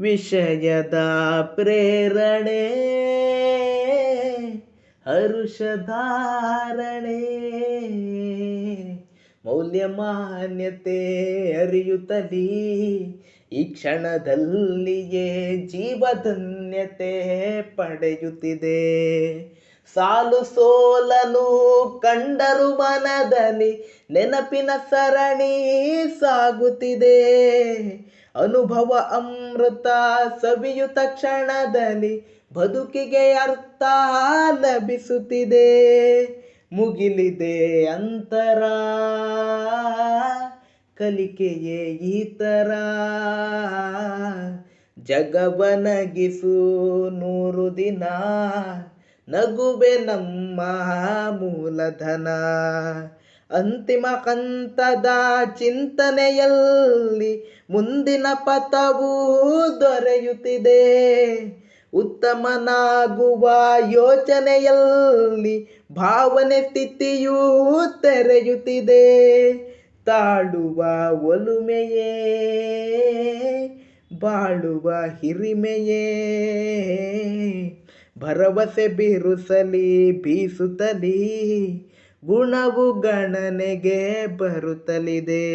ವಿಷಯದ ಪ್ರೇರಣೆ ಹರುಷಧಾರಣೆ ಮೌಲ್ಯಮಾನ್ಯತೆ ಅರಿಯುತ್ತಲೀ ಈ ಕ್ಷಣದಲ್ಲಿಯೇ ಜೀವಧನ್ಯತೆ ಪಡೆಯುತ್ತಿದೆ. ಸಾಲು ಸೋಲನು ಕಂಡರು ಮನದಲ್ಲಿ ನೆನಪಿನ ಸರಣಿ ಸಾಗುತ್ತಿದೆ. ಅನುಭವ ಅಮೃತ ಸವಿಯುತ ಕ್ಷಣದಲ್ಲಿ ಬದುಕಿಗೆ ಅರ್ಥ ಲಭಿಸುತ್ತಿದೆ. ಮುಗಿಲಿದೆ ಅಂತರ, ಕಲಿಕೆಯೇ ಈ ತರ ಜಗಬನಗಿಸು ನೂರು ದಿನ ನಗುವೆ ನಮ್ಮ ಮೂಲಧನ. ಅಂತಿಮ ಕಂತದ ಚಿಂತನೆಯಲ್ಲಿ ಮುಂದಿನ ಪಥವೂ ದೊರೆಯುತ್ತಿದೆ. ಉತ್ತಮನಾಗುವ ಯೋಚನೆಯಲ್ಲಿ ಭಾವನೆ ಸ್ಥಿತಿಯೂ ತೆರೆಯುತ್ತಿದೆ. ತಾಳುವ ಒಲುಮೆಯೇ, ಬಾಳುವ ಹಿರಿಮೆಯೇ. ಭರವಸೆ ಬಿರುಸಲಿ ಬೀಸುತ್ತಲಿ ಗುಣವು ಗಣನೆಗೆ ಬರುತ್ತಲಿದೆ.